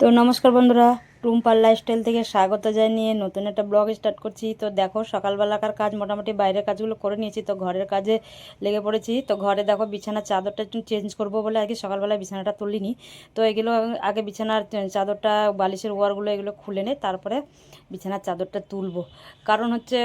তো নমস্কার বন্ধুরা টুম্পার লাইফস্টাইল থেকে স্বাগত জানিয়ে নতুন একটা ব্লগ স্টার্ট করছি। তো দেখো সকালবেলাকার কাজ, মোটামুটি বাইরের কাজগুলো করে নিয়েছি, তো ঘরের কাজে লেগে পড়েছি। তো ঘরে দেখো, বিছানার চাদরটা একটু চেঞ্জ করব বলে আগে সকালবেলায় বিছানাটা তুলিনি। তো এগুলো আগে বিছানার চাদরটা, বালিশের ওয়ারগুলো এগুলো খুলে নে, তারপরে বিছানার চাদরটা তুলবো। কারণ হচ্ছে,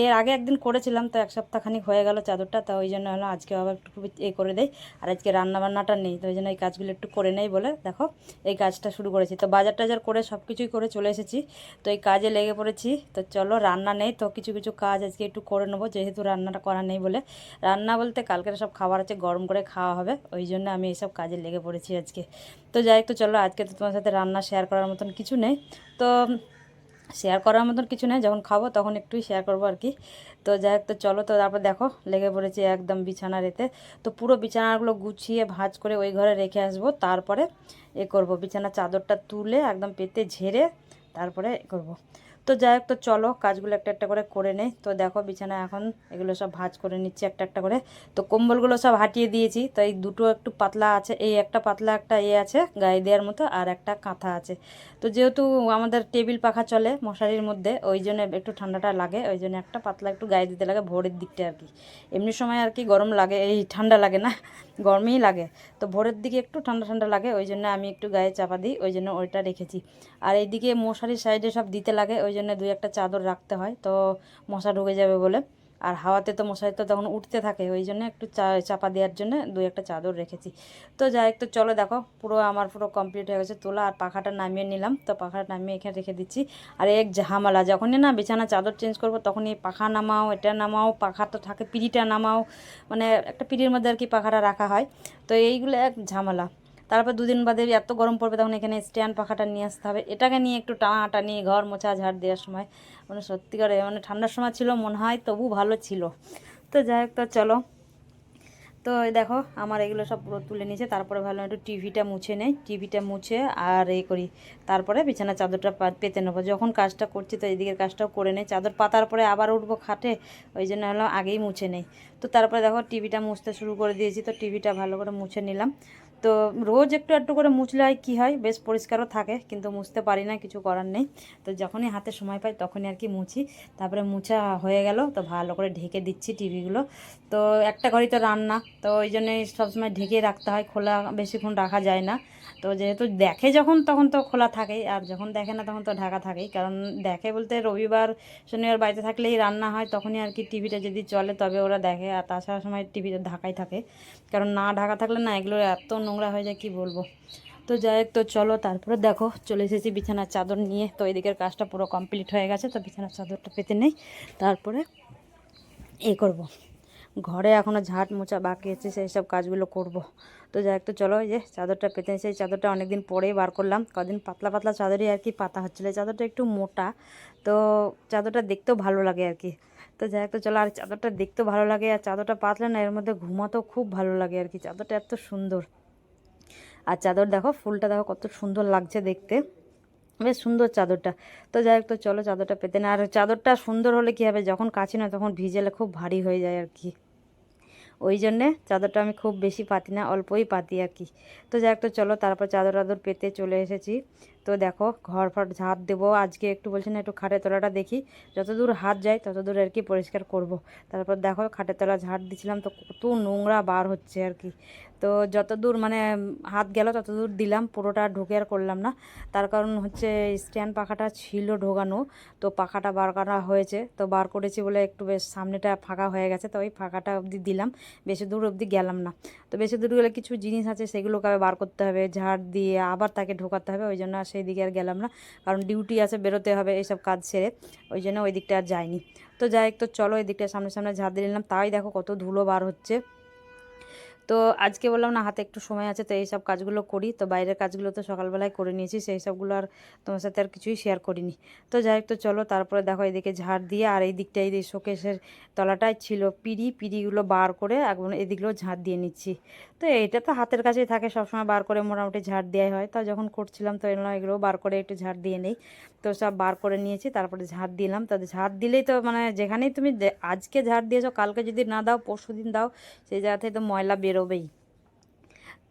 এর আগে একদিন করেছিলাম, তো এক সপ্তাহখানিক হয়ে গেল চাদরটা, তো ওই জন্য হলো আজকে আবার একটু এ করে দেয় আর আজকে রান্না বান্নাটা নেই, তো ওই জন্য এই কাজগুলো একটু করে নেই বলে, দেখো, এই কাজটা শুরু করেছি। তো বাজার টাজার করে সব কিছুই করে চলে এসেছি। তো এই কাজে লেগে পড়েছি। তো চলো, রান্না নেই, তো কিছু কিছু কাজ আজকে একটু করে নেব, যেহেতু রান্নাটা করা নেই বলে। রান্না বলতে কালকের সব খাবার আছে গরম করে খাওয়া হবে, ওই জন্য আমি এইসব কাজে লেগে পড়েছি আজকে। তো যাই তো চলো, আজকে তো তোমার সাথে রান্না শেয়ার করার মতন কিছু নেই। তো শেয়ার করার মতন কিছু নেই, যখন খাব তখন একটুই শেয়ার করব আর কি। তো যাই হোক, তো চলো তো তারপর দেখো, লেগে পড়েছি একদম বিছানা রেতে। তো পুরো বিছানাগুলো গুছিয়ে ভাঁজ করে ওই ঘরে রেখে আসব, তারপরে এ করব। বিছানা চাদরটা তুলে একদম পেতে ঝেড়ে তারপরে করব। তো যাই হোক, তো চলো কাজগুলো একটা একটা করে করে নেই। তো দেখো বিছানা এখন এগুলো সব ভাঁজ করে নিচ্ছি একটা একটা করে। তো কম্বলগুলো সব হাটিয়ে দিয়েছি। তো এই দুটো একটু পাতলা আছে, এই একটা পাতলা, একটা এ আছে, গায়ে দেওয়ার মতো, আর একটা কাঁথা আছে। তো যেহেতু আমাদের টেবিল পাখা চলে মশারির মধ্যে, ওই জন্য একটু ঠান্ডাটা লাগে, ওই জন্য একটা পাতলা একটু গায়ে দিতে লাগে ভোরের দিকটা আর কি। এমনি সময় আর কি গরম লাগে, এই ঠান্ডা লাগে না, গরমই লাগে। তো ভোরের দিকে একটু ঠান্ডা ঠান্ডা লাগে, ওই জন্য আমি একটু গায়ে চাপা দিই, ওই জন্য ওইটা রেখেছি। আর এইদিকে মশারির সাইডে সব দিতে লাগে, ওই জন্য দুই একটা চাদর রাখতে হয়, তো মশা ঢুকে যাবে বলে। আর হাওয়াতে তো মশারি তো তখন উঠতে থাকে, ওই জন্য একটু চা, চাপা দেওয়ার জন্য দুই একটা চাদর রেখেছি। তো যাই তো চলো দেখো, পুরো আমার পুরো কমপ্লিট হয়ে গেছে তোলা, আর পাখাটা নামিয়ে নিলাম। তো পাখাটা নামিয়ে এখানে রেখে দিচ্ছি। আর এক ঝামেলা, যখনই না বিছানা চাদর চেঞ্জ করব, তখনই পাখা নামাও, এটা নামাও, পাখা তো থাকে পিড়িটা নামাও মানে একটা পিড়ির মধ্যে আর কি পাখাটা রাখা হয়। তো এইগুলো এক ঝামেলা। তারপর দুদিন বাদে এত গরম পড়বে তখন এখানে স্ট্যান্ড পাখাটা নিয়ে আসতে হবে। এটাকে নিয়ে একটু টানাটানি, ঘর মোছা, ঝাড় দেওয়ার সময়। মানে সত্যিকারে মানে ঠান্ডার সময় ছিল মনে হয়, তবু ভালো ছিল। তো যাই হোক, তো চলো। তো দেখো, আমার এগুলো সব পুরো তুলে নিয়েছে। তারপরে ভালো একটু টিভিটা মুছে নেই। টিভিটা মুছে আর এই করি। তারপরে বিছানা চাদরটা পেতে নেব। যখন কাজটা করছি তো এইদিকের কাজটাও করে নেই। চাদর পাতার পরে আবার উঠবো খাটে, ওই জন্য হলো আগেই মুছে নেই। তো তারপরে দেখো, টিভিটা মুছতে শুরু করে দিয়েছি। তো টিভিটা ভালো করে মুছে নিলাম। তো রোজ একটু একটু করে মুছলে হয় কী হয়? বেশ পরিষ্কারও থাকে, কিন্তু মুছতে পারি না, কিছু করার নেই। তো যখনই হাতে সময় পাই তখনই আর কি মুছি। তারপরে মুছা হয়ে গেল, তো ভালো করে ঢেকে দিচ্ছি টিভিগুলো। তো একটা ঘরই তো রান্না, তো ওই জন্যই সবসময় ঢেকে রাখতে হয়, খোলা বেশিক্ষণ রাখা যায় না। তো যেহেতু দেখে যখন, তখন তো খোলা থাকেই, আর যখন দেখে না তখন তো ঢাকা থাকেই। কারণ দেখে বলতে রবিবার, শনিবার বাড়িতে থাকলেই রান্না হয়, তখনই আর কি টিভিটা যদি চলে তবে ওরা দেখে, আর তাছাড়া সময় টিভিটা ঢাকাই থাকে। কারণ না ঢাকা থাকলে না এগুলো এত নোংরা হয়ে যায়, কি বলব? তো যাই তো চলো তারপরে দেখো, চলে এসেছি বিছানার চাদর নিয়ে। তো এদিকের কাজটা পুরো কমপ্লিট হয়ে গেছে, তো বিছানার চাদরটা পেতে নেই। তারপরে এ করব। ঘরে এখনও ঝাঁট মোচা বাকি আছে, সেই সব কাজগুলো করব। তো যাই তো চলো যে চাদরটা পেতে সেই চাদরটা অনেকদিন পরেই বার করলাম। কদিন পাতলা পাতলা চাদরই আর কি পাতা হচ্ছিল। চাদরটা একটু মোটা, তো চাদরটা দেখতেও ভালো লাগে আর কি। তো যাই তো চলো আর চাদরটা দেখতেও ভালো লাগে। আর চাদরটা পাতলে না, এর মধ্যে ঘুমাতেও খুব ভালো লাগে আর কি। চাদরটা এত সুন্দর। আর চাদর দেখো, ফুলটা দেখো কত সুন্দর লাগছে দেখতে। বেশ সুন্দর চাদরটা। তো যাই হোক, তো চলো চাদরটা পেতে না। আর চাদরটা সুন্দর হলে কী হবে? যখন কাছি না, তখন ভিজেলে খুব ভারী হয়ে যায় আর কি। ওই জন্যে চাদরটা আমি খুব বেশি পাতি না, অল্পই পাতি আর কি। তো যাই তো চলো তারপর চাদর টাদর পেতে চলে এসেছি। তো দেখো, ঘর ফট ঝাঁট দেবো। আজকে একটু বলছি না, একটু খাটের তলাটা দেখি। যতদূর হাত যায়, ততদূর আর কি পরিষ্কার করব। তারপর দেখো, খাটের তলা ঝাঁট দিছিলাম, তো কত নোংরা বার হচ্ছে আর কি। তো যতদূর মানে হাত গেল ততদূর দিলাম, পুরোটা ঢুকে আর করলাম না। তার কারণ হচ্ছে স্ট্যান্ড পাখাটা ছিল ঢোকানো, তো পাখাটা বার করা হয়েছে, তো বার করেছি বলে একটু বেশ সামনেটা ফাঁকা হয়ে গেছে, তো ওই ফাঁকাটা অবধি দিলাম, বেশি দূর অবধি গেলাম না। তো বেশি দূর গেলে কিছু জিনিস আছে, সেগুলোকে বার করতে হবে, ঝাড় দিয়ে আবার তাকে ঢোকাতে হবে, ওই জন্য আর সেই দিকে আর গেলাম না, কারণ ডিউটি আছে, বেরোতে হবে এইসব কাজ সেরে, ওই জন্য ওই দিকটা আর যায়নি তো যাই তো চলো ওই দিকটা সামনে সামনে ঝাড় দিয়ে নিলাম, তাই দেখো কত ধুলো বার হচ্ছে। তো আজকে বললাম না, হাতে একটু সময় আছে, তো এই সব কাজগুলো করি। তো বাইরের কাজগুলো তো সকালবেলায় করে নিয়েছি, সেই সবগুলো আর তোমার সাথে আর কিছুই শেয়ার করিনি। তো যাই হোক, তো চলো তারপরে দেখো এদিকে ঝাড় দিয়ে, আর এই দিকটা, এই শোকেশের তলাটায় ছিল পিড়ি, পিড়িগুলো বার করে এখন এদিকগুলো ঝাড় দিয়ে নিচ্ছি। তো এইটা তো হাতের কাছেই থাকে, সবসময় বার করে মোটামুটি ঝাড় দেওয়াই হয়। তা যখন করছিলাম, তো এগুলো এগুলো বার করে একটু ঝাড় দিয়ে নেই। তো সব বার করে নিয়েছি, তারপরে ঝাড় দিলাম। তো ঝাড় দিলেই তো মানে যেখানেই তুমি আজকে ঝাড় দিয়েছ, কালকে যদি না দাও পরশু দিন দাও, সেই জায়গা থেকে তো ময়লা বেরোবেই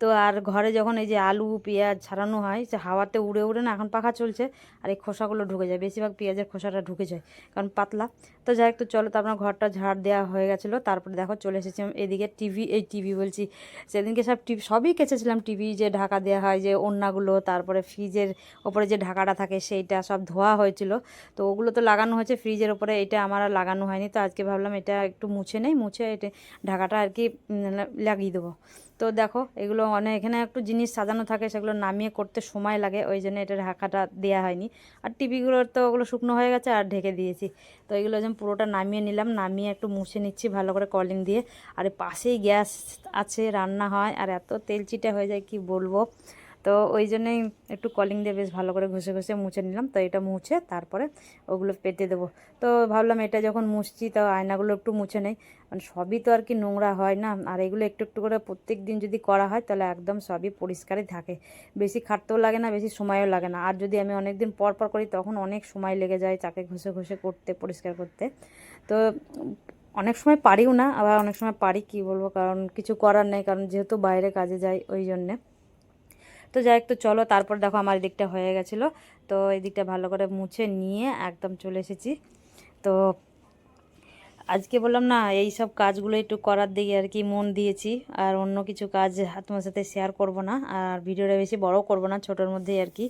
তো আর ঘরে যখন এই যে আলু, পেঁয়াজ ছাড়ানো হয়, সে হাওয়াতে উড়ে উড়ে না এখন পাখা চলছে আর এই খোসাগুলো ঢুকে যায়। বেশিরভাগ পেঁয়াজের খোসাটা ঢুকে যায়, কারণ পাতলা। তো যাই তো চলো তো আপনার ঘরটা ঝাড় দেওয়া হয়ে গেছিল। তারপরে দেখো চলে এসেছিলাম এদিকে টিভি, এই টিভি বলছি, সেদিনকে সব টিভি, সবই কেচেছিলাম। টিভি যে ঢাকা দেওয়া হয়, যে ওড়নাগুলো, তারপরে ফ্রিজের ওপরে যে ঢাকাটা থাকে, সেইটা সব ধোয়া হয়েছিল। তো ওগুলো তো লাগানো হয়েছে, ফ্রিজের ওপরে এটা আমার আর লাগানো হয়নি। তো আজকে ভাবলাম এটা একটু মুছে নেই, মুছে এটা ঢাকাটা আর কি লাগিয়ে দেবো। তো দেখো, এগুলো অনেক এখানে একটু জিনিস সাজানো থাকে, সেগুলো নামিয়ে করতে সময় লাগে, ওই জন্য এটা ঢাকাটা দেওয়া হয়নি। আর টিভিগুলোর তো ওগুলো শুকনো হয়ে গেছে, আর ঢেকে দিয়েছি। তো এগুলো যেমন পুরোটা নামিয়ে নিলাম, নামিয়ে একটু মুছে নিচ্ছি ভালো করে কলিং দিয়ে। আর পাশেই গ্যাস আছে, রান্না হয়, আর এত তেল চিটে হয়ে যায়, কি বলব? তো ওই জন্যই একটু কলিং দিয়ে বেশ ভালো করে ঘষে ঘষে মুছে নিলাম। তো এটা মুছে তারপরে ওগুলো পেতে দেবো। তো ভাবলাম এটা যখন মুছছি তো আয়নাগুলো একটু মুছে নেই। মানে সবই তো আর কি নোংরা হয় না। আর এগুলো একটু একটু করে প্রত্যেক দিন যদি করা হয় তাহলে একদম সবই পরিষ্কারই থাকে। বেশি খাটতেও লাগে না, বেশি সময়ও লাগে না। আর যদি আমি অনেক দিন পর পর করি তখন অনেক সময় লেগে যায় তাকে ঘষে ঘষে করতে, পরিষ্কার করতে। তো অনেক সময় পারিও না, আবার অনেক সময় পারি কি বলব? কারণ কিছু করার নেই, কারণ যেহেতু বাইরে কাজে যাই ওই জন্যে। তো যাই একটু চলো, তারপর দেখো আমার দিকটা হয়ে গেছিল। তো এই দিকটা ভালো করে মুছে নিয়ে একদম চলে এসেছি। তো আজকে বললাম না, এই সব কাজগুলো একটু করার দিকে আর কি মন দিয়েছি। আর অন্য কিছু কাজ তোমার সাথে শেয়ার করব না, আর ভিডিওটা বেশি বড় করব না, ছোটোর মধ্যেই আর কি।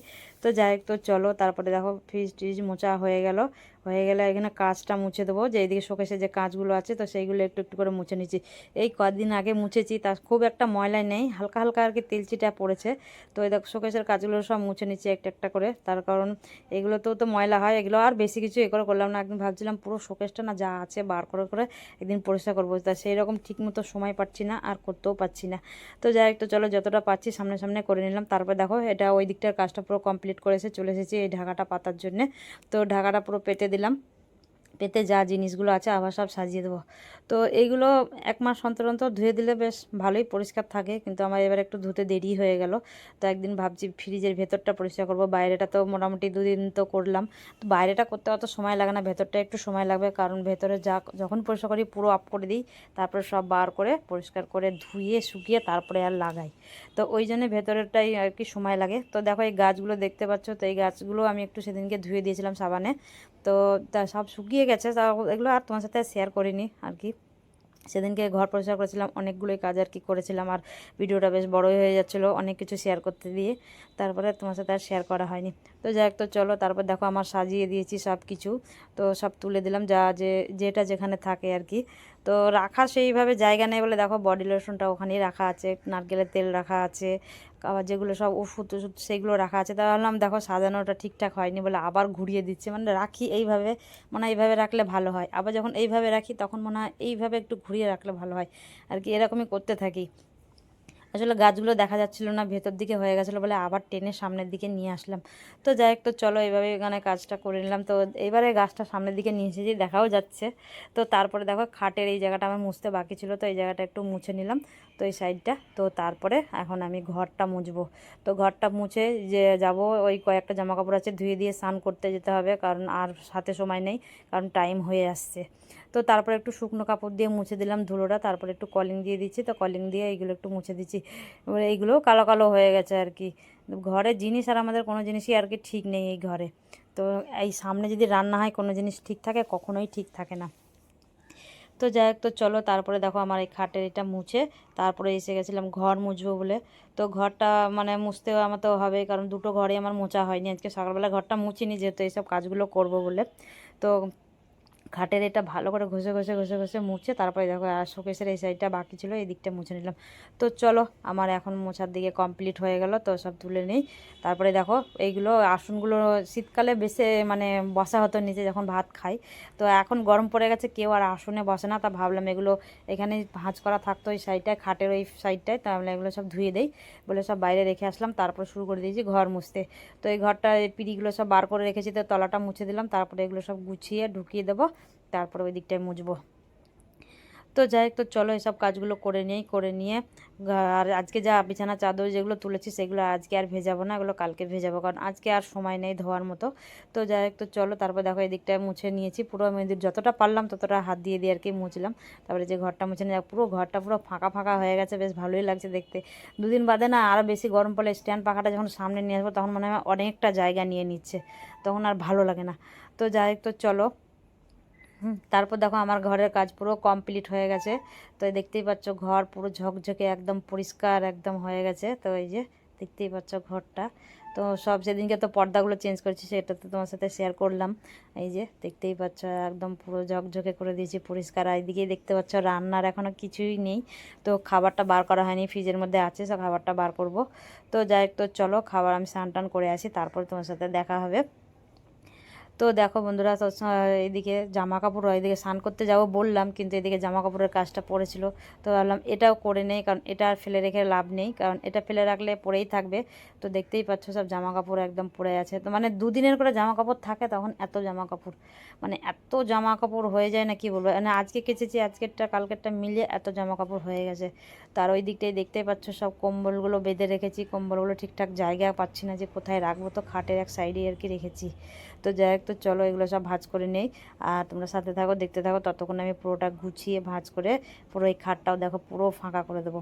তো যাই হোক, তো চলো, তারপরে দেখো ফ্রিজ ট্রিজ মোচা হয়ে গেল। হয়ে গেলে এখানে কাঁচটা মুছে দেবো। যে এইদিকে শোকেসে যে কাঁচগুলো আছে, তো সেইগুলো একটু একটু করে মুছে নিচ্ছি। এই কদিন আগে মুছেছি তার খুব একটা ময়লা নেই, হালকা হালকা আর কি তেলচিটা পড়েছে। তো এই দেখো শোকেসের কাজগুলো সব মুছে নিচ্ছি একটা একটা করে। তার কারণ এগুলোতেও তো ময়লা হয়, এগুলো আর বেশি কিছু এ করে করলাম না। একদিন ভাবছিলাম পুরো শোকেসটা না যা আছে বার করে করে একদিন পরিষ্কার করব। তা সেই রকম ঠিক মতো সময় পাচ্ছি না, আর করতেও পাচ্ছি না। তো যাই তো চলো যতটা পাচ্ছি সামনে সামনে করে নিলাম। তারপর দেখো এটা ওই দিকটার কাজটা পুরো কমপ্লিট করেছে চলে এসেছি এই ঢাকাটা পাতার জন্যে। তো ঢাকাটা পুরো পেতে দিলাম। পেতে যা জিনিসগুলো আছে আবার সব সাজিয়ে দেবো। তো এইগুলো এক মাস অন্তর অন্তর ধুয়ে দিলে বেশ ভালোই পরিষ্কার থাকে, কিন্তু আমার এবার একটু ধুতে দেরি হয়ে গেল। তো একদিন ভাবছি ফ্রিজের ভেতরটা পরিষ্কার করব, বাইরেটা তো মোটামুটি দুদিন তো করলাম। তো বাইরেটা করতে অত সময় লাগে না, ভেতরটা একটু সময় লাগবে, কারণ ভেতরে যা যখন পরিষ্কার করি পুরো আপ করে দিই, তারপরে সব বার করে পরিষ্কার করে ধুয়ে, শুকিয়ে তারপরে আর লাগাই। তো ওই জন্য ভেতরেরটাই আর কি সময় লাগে। তো দেখো এই গাছগুলো দেখতে পাচ্ছ, তো এই গাছগুলো আমি একটু সেদিনকে ধুয়ে দিয়েছিলাম সাবানে। তো তা সব শুকিয়ে গেছে তা এগুলো আর তোমার সাথে শেয়ার করিনি আর কি। সেদিনকে ঘর পরিষ্কার করেছিলাম, অনেকগুলোই কাজ আর কি করেছিলাম আর ভিডিওটা বেশ বড়ই হয়ে যাচ্ছিল অনেক কিছু শেয়ার করতে দিয়ে, তারপরে তোমার সাথে আর শেয়ার করা হয়নি। তো যাই তো চলো তারপর দেখো আমার সাজিয়ে দিয়েছি সব কিছু তো সব তুলে দিলাম যা যে, যেটা যেখানে থাকে আর কি। তো রাখা সেইভাবে জায়গা নেই বলে দেখো বডি লোশনটা ওখানেই রাখা আছে, নারকেলের তেল রাখা আছে আবার যেগুলো সব ওষুধ টষুধ সেগুলো রাখা আছে। তা ভাবলাম, দেখো, সাজানোটা ঠিকঠাক হয়নি বলে আবার ঘুরিয়ে দিচ্ছে। মানে রাখি এইভাবে, মনে হয় এইভাবে রাখলে ভালো হয়। আবার যখন এইভাবে রাখি, তখন মনে হয় এইভাবে একটু ঘুরিয়ে রাখলে ভালো হয়। আর কি এরকমই করতে থাকি। আসলে গাছগুলো দেখা যাচ্ছিল না, ভেতর দিকে হয়ে গেছিল বলে আবার টেনে সামনের দিকে নিয়ে আসলাম। তো যাই হোক, তো চলো এইভাবে এখানে কাজটা করে নিলাম। তো এবারে গাছটা সামনের দিকে নিয়ে এসেছি, দেখাও যাচ্ছে। তো তারপরে দেখো খাটের এই জায়গাটা আমার মুছতে বাকি ছিল, তো এই জায়গাটা একটু মুছে নিলাম, তো এই সাইডটা। তো তারপরে এখন আমি ঘরটা মুছবো। তো ঘরটা মুছে যে যাব, ওই কয়েকটা জামা কাপড় আছে, ধুয়ে দিয়ে স্নান করতে যেতে হবে, কারণ আর সাথে সময় নেই, কারণ টাইম হয়ে আসছে। তো তারপরে একটু শুকনো কাপড় দিয়ে মুছে দিলাম ধুলোটা, তারপরে একটু কলিং দিয়ে দিচ্ছি, তো কলিং দিয়ে এইগুলো একটু মুছে দিচ্ছি। এবারে এইগুলোও কালো কালো হয়ে গেছে আর কি। ঘরের জিনিস আর আমাদের কোনো জিনিসই আর কি ঠিক নেই এই ঘরে। তো এই সামনে যদি রান্না হয় কোনো জিনিস ঠিক থাকে, কখনোই ঠিক থাকে না। তো যাই হোক, তো চলো তারপরে দেখো আমার এই খাটের এটা মুছে, তারপরে এসে গেছিলাম ঘর মুছবো বলে। তো ঘরটা মানে মুছতেও আমার তো হবে কারণ দুটো ঘরে আমার মোছা হয়নি। আজকে সকালবেলা ঘরটা মুছিনি, যেহেতু এইসব কাজগুলো করব বলে। তো খাটের এটা ভালো করে ঘষে ঘষে ঘষে ঘষে মুছে তারপরে দেখো, আর শোকেসের এই সাইডটা বাকি ছিল, এই দিকটা মুছে নিলাম। তো চলো, আমার এখন মোছার দিকে কমপ্লিট হয়ে গেল, তো সব তুলে নেই। তারপরে দেখো, এইগুলো আসনগুলো শীতকালে বেশি মানে বসা হতো নিচে যখন ভাত খাই। তো এখন গরম পড়ে গেছে, কেউ আর আসনে বসে না, তা ভাবলাম এগুলো এখানে ভাঁজ করা থাকতো ওই সাইডটায় খাটের ওই সাইডটায় তাহলে এগুলো সব ধুয়ে দেই। বলে সব বাইরে রেখে আসলাম, তারপর শুরু করে দিয়েছি ঘর মুছতে। তো এই ঘরটা পিড়িগুলো সব বার করে রেখেছি, তো তলাটা মুছে দিলাম, তারপরে এগুলো সব গুছিয়ে ঢুকিয়ে দেবো। তারপরে ওই দিকটায় মুছবো। তো যাই তো চলো এসব কাজগুলো করে নিই করে নিয়ে আর আজকে যা বিছানা, চাদর যেগুলো তুলেছি সেগুলো আজকে আর ভেজাবো না, এগুলো কালকে ভেজাবো, কারণ আজকে আর সময় নেই ধোয়ার মতো। তো যাই হোক, তো চলো তারপর দেখো এদিকটায় মুছে নিয়েছি পুরো মেয়েদের যতটা পারলাম ততটা হাত দিয়ে দিয়ে আর কি মুছলাম। তারপরে যে ঘরটা মুছে নিয়ে পুরো ঘরটা পুরো ফাঁকা ফাঁকা হয়ে গেছে, বেশ ভালোই লাগছে দেখতে। দুদিন বাদে না আরও বেশি গরম পড়লে স্ট্যান্ড পাখাটা যখন সামনে নিয়ে আসব তখন মনে হয় অনেকটা জায়গা নিয়ে নিচ্ছে, তখন আর ভালো লাগে না। তো যাই তো চলো তারপর দেখো আমার ঘরের কাজ পুরো কমপ্লিট হয়ে গেছে। তো দেখতেই পাচ্ছ ঘর পুরো ঝকঝকে একদম পরিষ্কার একদম হয়ে গেছে। তো এই যে দেখতেই পাচ্ছ ঘরটা। তো সব সেদিনকে তো পর্দাগুলো চেঞ্জ করেছি, সেটা তো তোমার সাথে শেয়ার করলাম। এই যে দেখতেই পাচ্ছ একদম পুরো ঝকঝকে করে দিয়েছি পরিষ্কার। আর এইদিকে দেখতে পাচ্ছ রান্নার এখনও কিছুই নেই। তো খাবারটা বার করা হয়নি ফ্রিজের মধ্যে আছে, সব খাবারটা বার করব। তো যাই তো চলো খাবার আমি স্নান টান করে আসি, তারপর তোমার সাথে দেখা হবে। তো দেখো বন্ধুরা এদিকে জামা কাপড় এদিকে স্নান করতে যাব বললাম, কিন্তু এদিকে জামা কাপড়ের কাজটা পড়েছিল। তো ভাবলাম এটাও করে নেই, কারণ এটা আর ফেলে রেখে লাভ নেই, কারণ এটা ফেলে রাখলে পরেই থাকবে। তো দেখতেই পাচ্ছ সব জামা কাপড় একদম পড়ে আছে। তো মানে দুদিনের করে জামা কাপড় থাকে, তখন এত জামা কাপড় মানে এত জামা কাপড় হয়ে যায় না, কি বলব? মানে আজকে কেচেছি, আজকেরটা, কালকেরটা মিলিয়ে এত জামা কাপড় হয়ে গেছে। তার ওই দিকটাই দেখতে পাচ্ছ, সব কম্বলগুলো বেঁধে রেখেছি, কম্বলগুলো ঠিকঠাক জায়গা পাচ্ছি না যে কোথায় রাখব তো, খাটের এক সাইডে আর কি রেখেছি। তো যাই হোক, তো চলো এগুলো সব ভাজ করে নেই। আর তোমরা সাথে থাকো, দেখতে থাকো, ততক্ষণ আমি পুরোটা গুছিয়ে ভাজ করে পুরো এই খাটটাও দেখো, পুরো ফাঁকা করে দেবো।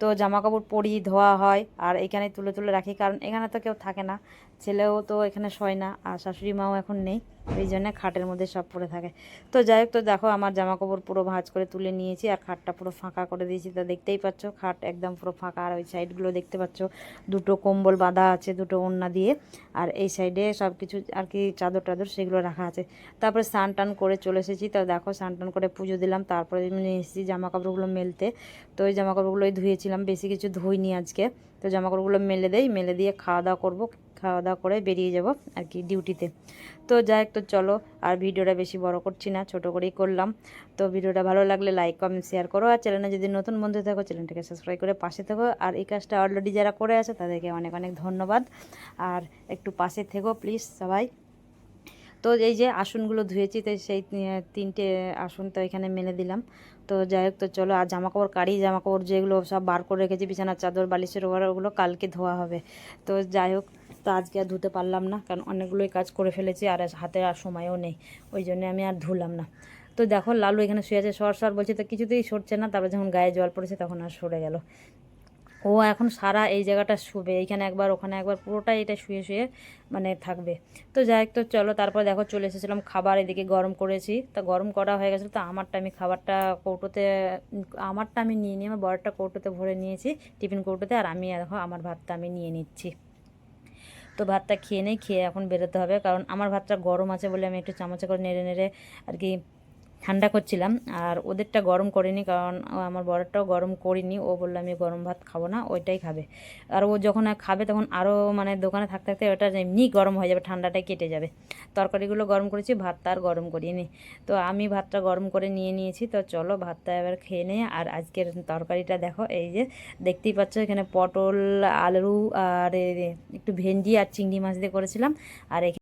তো জামা কাপড় পরি ধোয়া হয় আর এখানে তুলে তুলে রাখি, কারণ এখানে তো কেউ থাকে না। ছেলেও তো এখানে শয় না আর শাশুড়ি মাও এখন নেই, এই জন্য খাটের মধ্যে সব পড়ে থাকে। তো যাই হোক, তো দেখো আমার জামা কাপড় পুরো ভাঁজ করে তুলে নিয়েছি আর খাটটা পুরো ফাঁকা করে দিয়েছি। তা দেখতেই পাচ্ছ, খাট একদম পুরো ফাঁকা আর ওই সাইডগুলো দেখতে পাচ্ছ, দুটো কম্বল বাঁধা আছে দুটো ওড়না দিয়ে আর এই সাইডে সব কিছু আর কি চাদর টাদর সেগুলো রাখা আছে। তারপরে স্নান টান করে চলে এসেছি। তো দেখো স্নান টান করে পুজো দিলাম, তারপরে নিয়ে এসেছি জামা কাপড়গুলো মেলতে। তো ওই জামা কাপড়গুলোই ধুয়েছিলাম বেশি কিছু ধুইনি আজকে। তো জামা কাপড়গুলো মেলে দেই, মেলে দিয়ে খাওয়া দাওয়া করব, খাওয়া দাওয়া করে বেরিয়ে যাব আর কি ডিউটিতে। তো যাই তো চলো, আর ভিডিওটা বেশি বড় করছি না, ছোট করেই করলাম। তো ভিডিওটা ভালো লাগলে লাইক কমেন্ট শেয়ার করো। আর চ্যানেলে যদি নতুন বন্ধু থাকো চ্যানেলটাকে সাবস্ক্রাইব করে পাশে থাকো। আর এই কাজটা অলরেডি যারা করে আছে, তাদেরকে অনেক অনেক ধন্যবাদ। আর একটু পাশে থেকো প্লিজ সবাই। তো এই যে আসনগুলো ধুয়েছি তো সেই তিনটে আসন তো এখানে মেনে দিলাম। তো যাই হোক, তো চলো, আর জামা কাপড় কাড়ি জামা কাপড় যেগুলো সব বার করে রেখেছি, বিছানার চাদর, বালিশের ওপর ওগুলো কালকে ধোয়া হবে। তো যাই হোক, তো আজকে আর ধুতে পারলাম না, কারণ অনেকগুলোই কাজ করে ফেলেছি, আর হাতে আর সময়ও নেই, ওই জন্য আমি আর ধুলাম না। তো দেখো, লালু এখানে শুয়ে আছে, সর সর বলছে, তো কিছুতেই সরছে না, তারপর যখন গায়ে জল পড়েছে, তখন আর সরে গেল। ও এখন সারা এই জায়গাটা শুবে, এইখানে একবার, ওখানে একবার, পুরোটাই এটা শুয়ে শুয়ে মানে থাকবে। তো যাই তো চলো, তারপর দেখো চলে এসেছিলাম খাবার, এদিকে গরম করেছি। তা গরম করা হয়ে গেছিল তো আমারটা আমি খাবারটা কৌটোতে, আমারটা আমি নিয়ে নিয়ে, আমার বড়টা কৌটোতে ভরে নিয়েছি, টিফিন কৌটোতে, আর আমি দেখো আমার ভাতটা আমি নিয়ে নিচ্ছি। তো ভাতটা খেয়ে নেই, খেয়ে এখন বেরোতে হবে, কারণ আমার ভাতটা গরম আছে বলে আমি একটু চামচে করে নেড়ে নেড়ে আর কি ঠান্ডা করছিলাম আর ওদেরটা গরম করিনি কারণ আমার বড়টাও গরম করিনি। ও বলল, আমি গরম ভাত খাব না, ওইটাই খাবে। আর ও যখন খাবে তখন আরও মানে দোকানে থাকতে থাকতে ওটা এমনি গরম হয়ে যাবে, ঠান্ডাটাই কেটে যাবে। তরকারিগুলো গরম করেছি, ভাতটা আর গরম করিনি। তো আমি ভাতটা গরম করে নিয়ে নিয়েছি, তো চলো ভাতটা এবার খেয়ে নিয়ে আর আজকের তরকারিটা দেখো, এই যে দেখতেই পাচ্ছ এখানে পটল, আলু আর একটু ভেন্ডি আর চিংড়ি মাছ দিয়ে করেছিলাম। আর